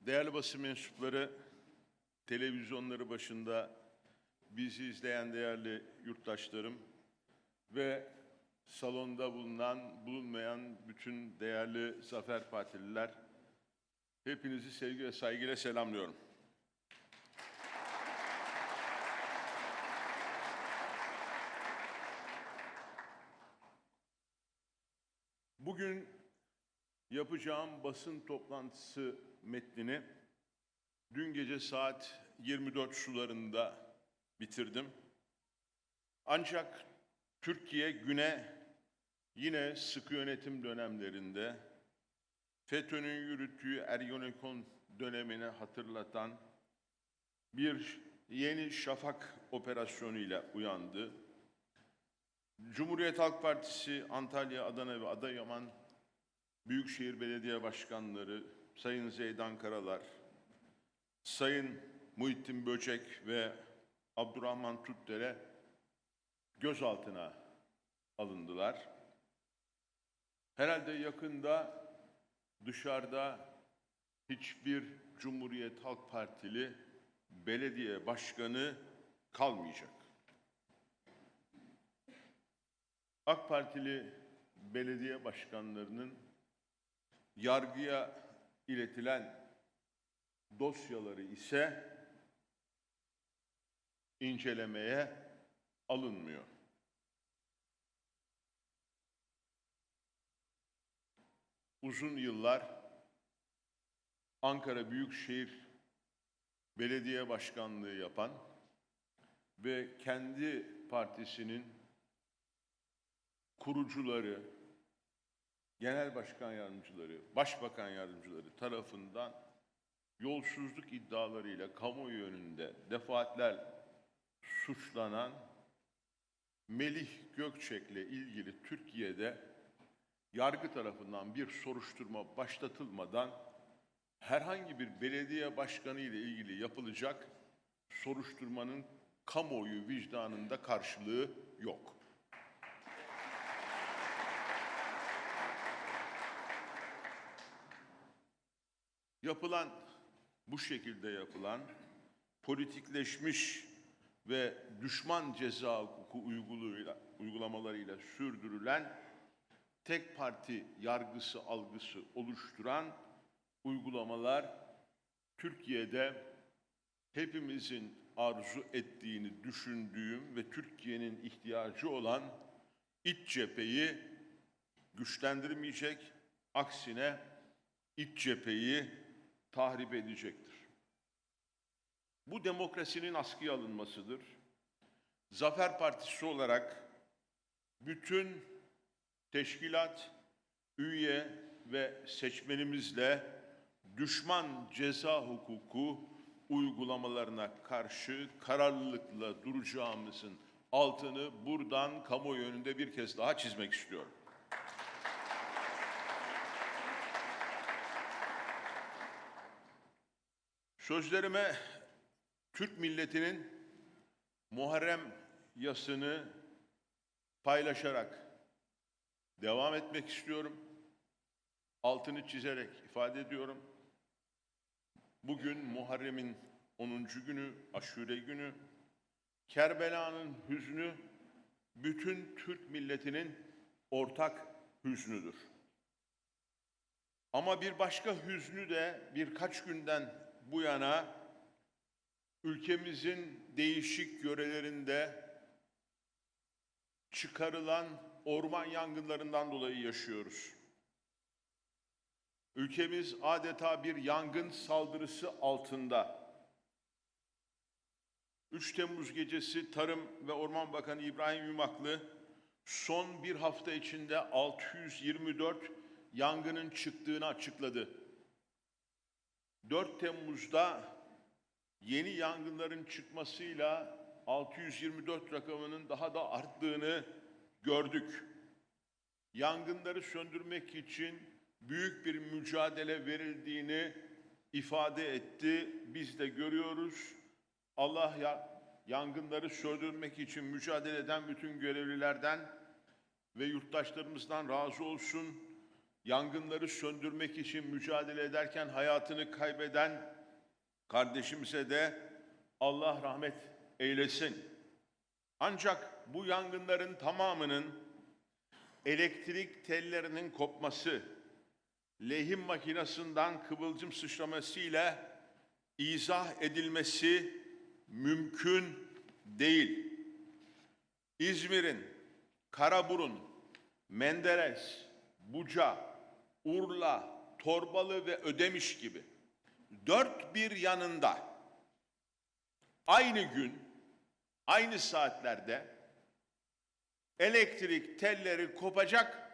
Değerli basın mensupları, televizyonları başında bizi izleyen değerli yurttaşlarım ve salonda bulunan, bulunmayan bütün değerli Zafer Partililer, hepinizi sevgi ve saygıyla selamlıyorum. Bugün yapacağım basın toplantısı metnini dün gece saat 24 sularında bitirdim. Ancak Türkiye güne yine sıkı yönetim dönemlerinde FETÖ'nün yürüttüğü Ergenekon dönemini hatırlatan bir yeni şafak operasyonuyla uyandı. Cumhuriyet Halk Partisi Antalya, Adana ve Adıyaman Büyükşehir Belediye Başkanları Sayın Zeydan Karalar, Sayın Muhittin Böcek ve Abdurrahman Tutdere gözaltına alındılar. Herhalde yakında dışarıda hiçbir Cumhuriyet Halk Partili belediye başkanı kalmayacak. AK Partili belediye başkanlarının yargıya iletilen dosyaları ise incelemeye alınmıyor. Uzun yıllar Ankara Büyükşehir Belediye Başkanlığı yapan ve kendi partisinin kurucuları, genel başkan yardımcıları, başbakan yardımcıları tarafından yolsuzluk iddialarıyla kamuoyu önünde defaatler suçlanan Melih Gökçek'le ilgili Türkiye'de yargı tarafından bir soruşturma başlatılmadan herhangi bir belediye başkanı ile ilgili yapılacak soruşturmanın kamuoyu vicdanında karşılığı yok. Yapılan bu şekilde yapılan politikleşmiş ve düşman ceza hukuku uygulamalarıyla sürdürülen tek parti yargısı algısı oluşturan uygulamalar Türkiye'de hepimizin arzu ettiğini düşündüğüm ve Türkiye'nin ihtiyacı olan iç cepheyi güçlendirmeyecek, aksine iç cepheyi tahrip edecektir. Bu demokrasinin askıya alınmasıdır. Zafer Partisi olarak bütün teşkilat, üye ve seçmenimizle düşman ceza hukuku uygulamalarına karşı kararlılıkla duracağımızın altını buradan kamuoyu önünde bir kez daha çizmek istiyorum. Sözlerime Türk milletinin Muharrem yasını paylaşarak devam etmek istiyorum. Altını çizerek ifade ediyorum. Bugün Muharrem'in 10. günü, aşure günü. Kerbela'nın hüznü bütün Türk milletinin ortak hüznüdür. Ama bir başka hüznü de birkaç günden bu yana ülkemizin değişik yörelerinde çıkarılan orman yangınlarından dolayı yaşıyoruz. Ülkemiz adeta bir yangın saldırısı altında. 3 Temmuz gecesi Tarım ve Orman Bakanı İbrahim Yumaklı son bir hafta içinde 624 yangının çıktığını açıkladı. 4 Temmuz'da yeni yangınların çıkmasıyla 624 rakamının daha da arttığını gördük. Yangınları söndürmek için büyük bir mücadele verildiğini ifade etti. Biz de görüyoruz. Allah ya yangınları söndürmek için mücadele eden bütün görevlilerden ve yurttaşlarımızdan razı olsun. Yangınları söndürmek için mücadele ederken hayatını kaybeden kardeşimize de Allah rahmet eylesin. Ancak bu yangınların tamamının elektrik tellerinin kopması, lehim makinasından kıvılcım sıçramasıyla izah edilmesi mümkün değil. İzmir'in, Karaburun, Menderes, Buca, Urla, Torbalı ve Ödemiş gibi dört bir yanında aynı gün, aynı saatlerde elektrik telleri kopacak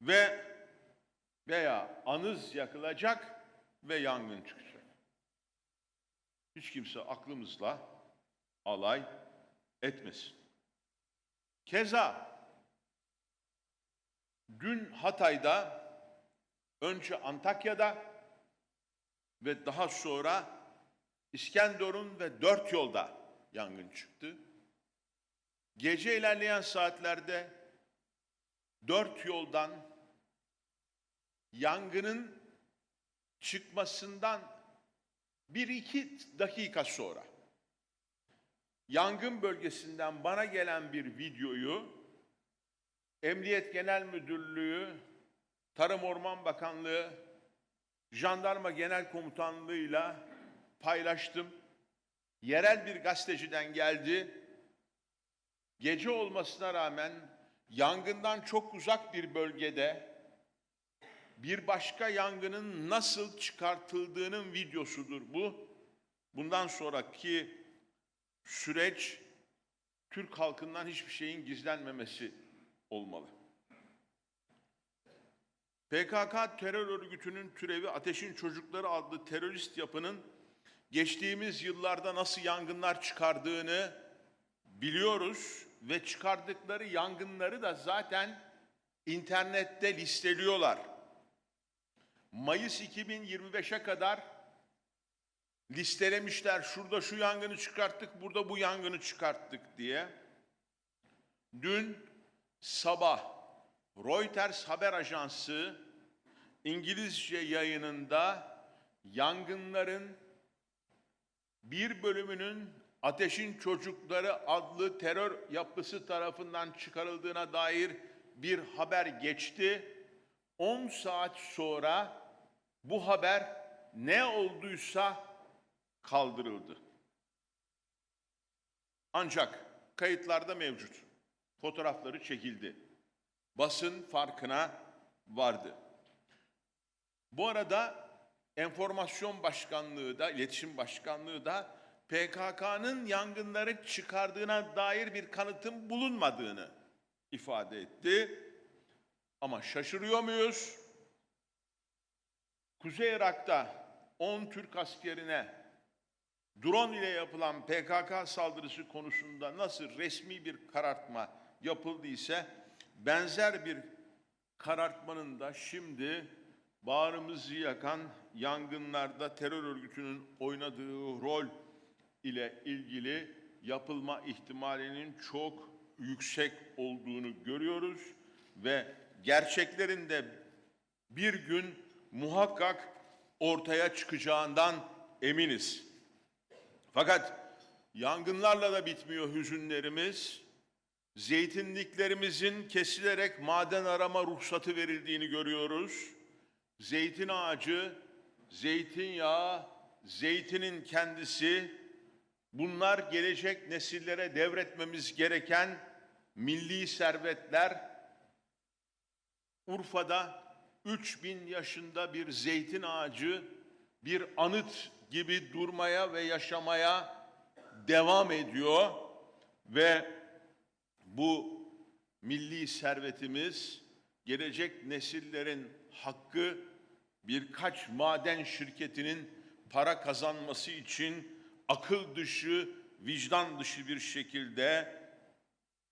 ve veya anız yakılacak ve yangın çıkacak. Hiç kimse aklımızla alay etmesin. Keza dün Hatay'da, önce Antakya'da ve daha sonra İskenderun ve dört yolda yangın çıktı. Gece ilerleyen saatlerde dört yoldan yangının çıkmasından bir iki dakika sonra yangın bölgesinden bana gelen bir videoyu Emniyet Genel Müdürlüğü, Tarım Orman Bakanlığı, Jandarma Genel Komutanlığı'yla paylaştım. Yerel bir gazeteciden geldi. Gece olmasına rağmen yangından çok uzak bir bölgede bir başka yangının nasıl çıkartıldığının videosudur bu. Bundan sonraki süreç Türk halkından hiçbir şeyin gizlenmemesi olmalı. PKK terör örgütünün türevi Ateşin Çocukları adlı terörist yapının geçtiğimiz yıllarda nasıl yangınlar çıkardığını biliyoruz ve çıkardıkları yangınları da zaten internette listeliyorlar. Mayıs 2025'e kadar listelemişler. Şurada şu yangını çıkarttık, burada bu yangını çıkarttık diye. Dün sabah Reuters haber ajansı İngilizce yayınında yangınların bir bölümünün Ateşin Çocukları adlı terör yapısı tarafından çıkarıldığına dair bir haber geçti. 10 saat sonra bu haber ne olduysa kaldırıldı. Ancak kayıtlarda mevcut. Fotoğrafları çekildi. Basın farkına vardı. Bu arada Enformasyon Başkanlığı da, İletişim Başkanlığı da PKK'nın yangınları çıkardığına dair bir kanıtın bulunmadığını ifade etti. Ama şaşırıyor muyuz? Kuzey Irak'ta 10 Türk askerine drone ile yapılan PKK saldırısı konusunda nasıl resmi bir karartma yapıldıysa benzer bir karartmanın da şimdi bağrımızı yakan yangınlarda terör örgütünün oynadığı rol ile ilgili yapılma ihtimalinin çok yüksek olduğunu görüyoruz ve gerçeklerin de bir gün muhakkak ortaya çıkacağından eminiz. Fakat yangınlarla da bitmiyor hüzünlerimiz. Zeytinliklerimizin kesilerek maden arama ruhsatı verildiğini görüyoruz. Zeytin ağacı, zeytinyağı, zeytinin kendisi bunlar gelecek nesillere devretmemiz gereken milli servetler. Urfa'da 3000 yaşında bir zeytin ağacı bir anıt gibi durmaya ve yaşamaya devam ediyor ve bu milli servetimiz gelecek nesillerin hakkı birkaç maden şirketinin para kazanması için akıl dışı, vicdan dışı bir şekilde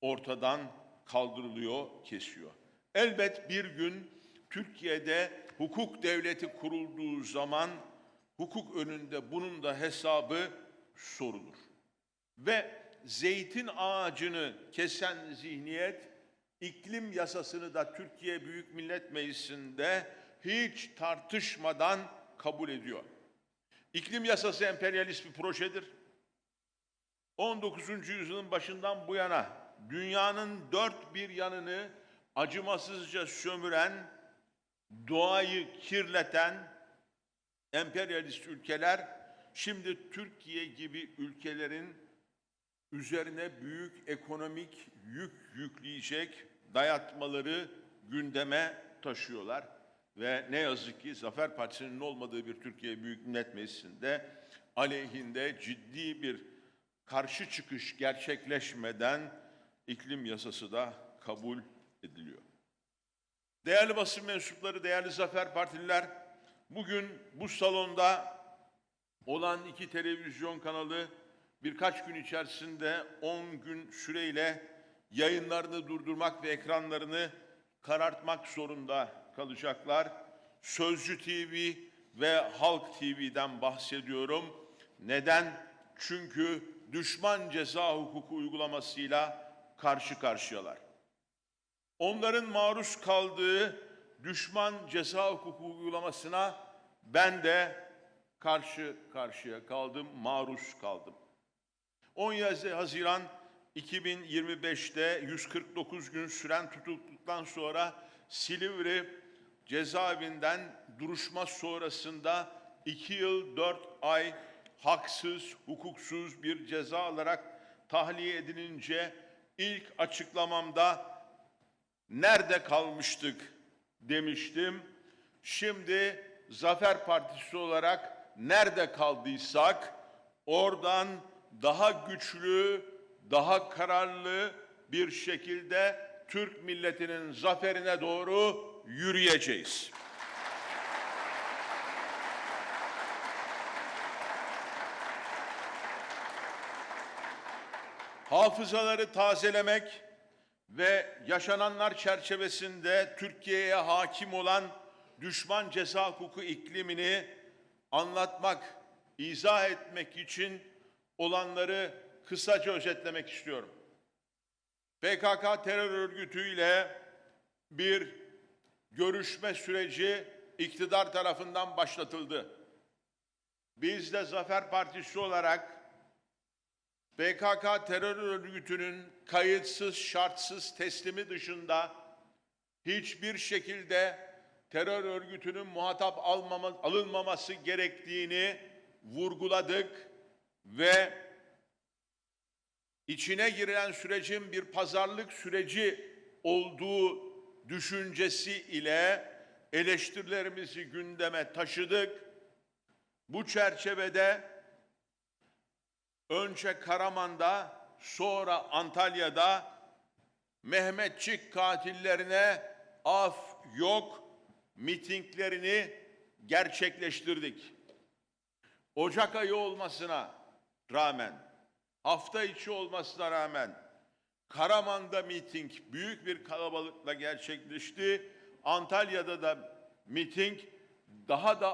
ortadan kaldırılıyor, kesiyor. Elbet bir gün Türkiye'de hukuk devleti kurulduğu zaman hukuk önünde bunun da hesabı sorulur. Ve zeytin ağacını kesen zihniyet iklim yasasını da Türkiye Büyük Millet Meclisi'nde hiç tartışmadan kabul ediyor. İklim yasası emperyalist bir projedir. 19. yüzyılın başından bu yana dünyanın dört bir yanını acımasızca sömüren, doğayı kirleten emperyalist ülkeler şimdi Türkiye gibi ülkelerin üzerine büyük ekonomik yük yükleyecek dayatmaları gündeme taşıyorlar. Ve ne yazık ki Zafer Partisi'nin olmadığı bir Türkiye Büyük Millet Meclisi'nde aleyhinde ciddi bir karşı çıkış gerçekleşmeden iklim yasası da kabul ediliyor. Değerli basın mensupları, değerli Zafer Partililer, bugün bu salonda olan iki televizyon kanalı birkaç gün içerisinde 10 gün süreyle yayınlarını durdurmak ve ekranlarını karartmak zorunda kalacaklar. Sözcü TV ve Halk TV'den bahsediyorum. Neden? Çünkü düşman ceza hukuku uygulamasıyla karşı karşıyalar. Onların maruz kaldığı düşman ceza hukuku uygulamasına ben de karşı karşıya kaldım, maruz kaldım. 17 Haziran 2025'te 149 gün süren tutukluktan sonra Silivri cezaevinden duruşma sonrasında 2 yıl 4 ay haksız, hukuksuz bir ceza alarak tahliye edilince ilk açıklamamda nerede kalmıştık demiştim. Şimdi Zafer Partisi olarak nerede kaldıysak oradan daha güçlü, daha kararlı bir şekilde Türk milletinin zaferine doğru yürüyeceğiz. Hafızaları tazelemek ve yaşananlar çerçevesinde Türkiye'ye hakim olan düşman ceza hukuku iklimini anlatmak, izah etmek için olanları kısaca özetlemek istiyorum. PKK terör örgütüyle bir görüşme süreci iktidar tarafından başlatıldı. Biz de Zafer Partisi olarak PKK terör örgütünün kayıtsız, şartsız teslimi dışında hiçbir şekilde terör örgütünün muhatap almama, alınmaması gerektiğini vurguladık ve içine girilen sürecin bir pazarlık süreci olduğu düşüncesi ile eleştirilerimizi gündeme taşıdık. Bu çerçevede önce Karaman'da sonra Antalya'da Mehmetçik katillerine af yok mitinglerini gerçekleştirdik. Ocak ayı olmasına rağmen, hafta içi olmasına rağmen Karaman'da miting büyük bir kalabalıkla gerçekleşti. Antalya'da da miting daha da